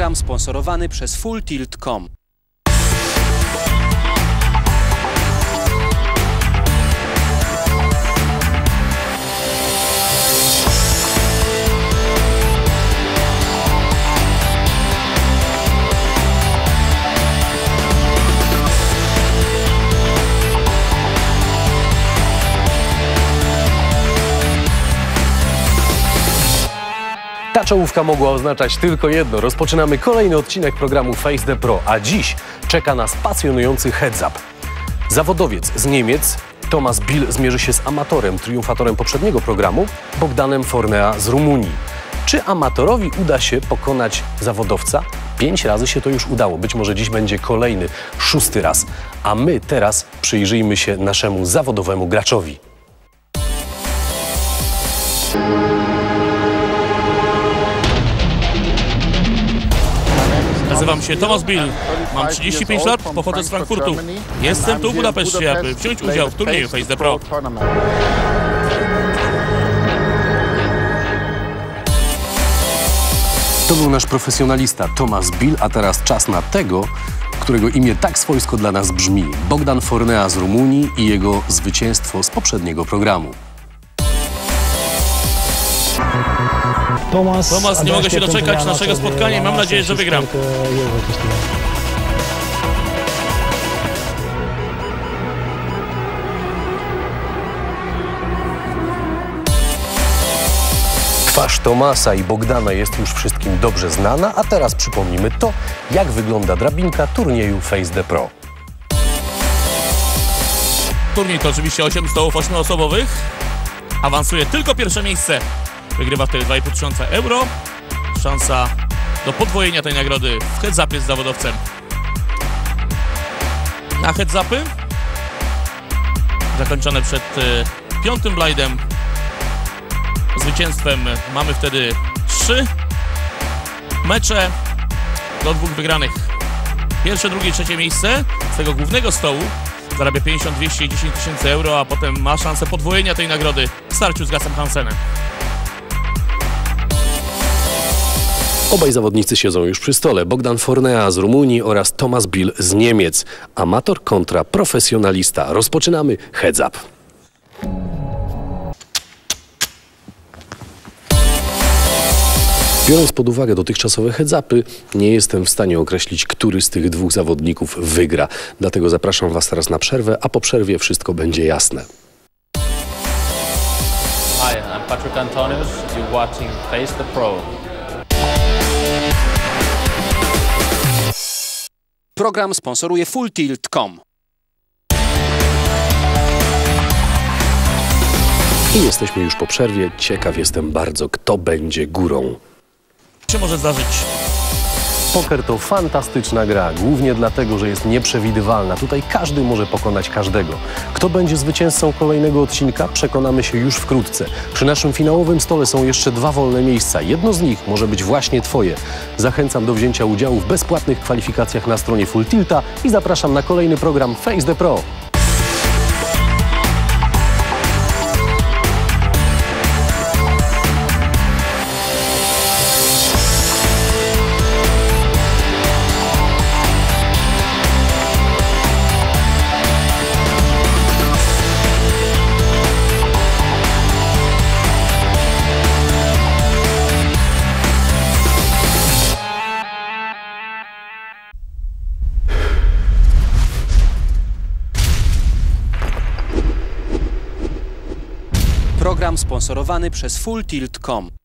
Program sponsorowany przez fulltilt.com. Ta czołówka mogła oznaczać tylko jedno. Rozpoczynamy kolejny odcinek programu Face the Pro, a dziś czeka nas pasjonujący heads up. Zawodowiec z Niemiec Thomas Bill zmierzy się z amatorem, triumfatorem poprzedniego programu, Bogdanem Fornea z Rumunii. Czy amatorowi uda się pokonać zawodowca? Pięć razy się to już udało. Być może dziś będzie kolejny, szósty raz. A my teraz przyjrzyjmy się naszemu zawodowemu graczowi. Nazywam się Thomas Bill, mam 35 lat, pochodzę z Frankfurtu. Jestem tu w Budapeszcie, aby wziąć udział w turnieju Face the Pro. To był nasz profesjonalista Thomas Bill, a teraz czas na tego, którego imię tak swojsko dla nas brzmi. Bogdan Fornea z Rumunii i jego zwycięstwo z poprzedniego programu. Tomas, Tomas, nie mogę się doczekać naszego spotkania i mam nadzieję, że wygram. Twarz Tomasa i Bogdana jest już wszystkim dobrze znana, a teraz przypomnimy to, jak wygląda drabinka turnieju Face the Pro. Turniej to oczywiście 8 stołów 8-osobowych. Awansuje tylko pierwsze miejsce. Wygrywa wtedy 2,5 tysiąca euro. Szansa do podwojenia tej nagrody w heads-upie z zawodowcem. Na heads-upy zakończone przed y, piątym blajdem zwycięstwem mamy wtedy trzy mecze do dwóch wygranych. Pierwsze, drugie, trzecie miejsce z tego głównego stołu zarabia 50, 200 i 10 tysięcy euro, a potem ma szansę podwojenia tej nagrody w starciu z Gasem Hansenem. Obaj zawodnicy siedzą już przy stole. Bogdan Fornea z Rumunii oraz Thomas Bill z Niemiec. Amator kontra profesjonalista. Rozpoczynamy heads up. Biorąc pod uwagę dotychczasowe heads-upy, nie jestem w stanie określić, który z tych dwóch zawodników wygra. Dlatego zapraszam Was teraz na przerwę, a po przerwie wszystko będzie jasne. Hi, I'm Patrick Antonius. You're watching Face the Pro. Program sponsoruje fulltilt.com. I jesteśmy już po przerwie. Ciekaw jestem bardzo, kto będzie górą. się może zdarzyć? Poker to fantastyczna gra, głównie dlatego, że jest nieprzewidywalna. Tutaj każdy może pokonać każdego. Kto będzie zwycięzcą kolejnego odcinka, przekonamy się już wkrótce. Przy naszym finałowym stole są jeszcze dwa wolne miejsca. Jedno z nich może być właśnie Twoje. Zachęcam do wzięcia udziału w bezpłatnych kwalifikacjach na stronie Full Tilta i zapraszam na kolejny program Face the Pro. Program sponsorowany przez fulltilt.com.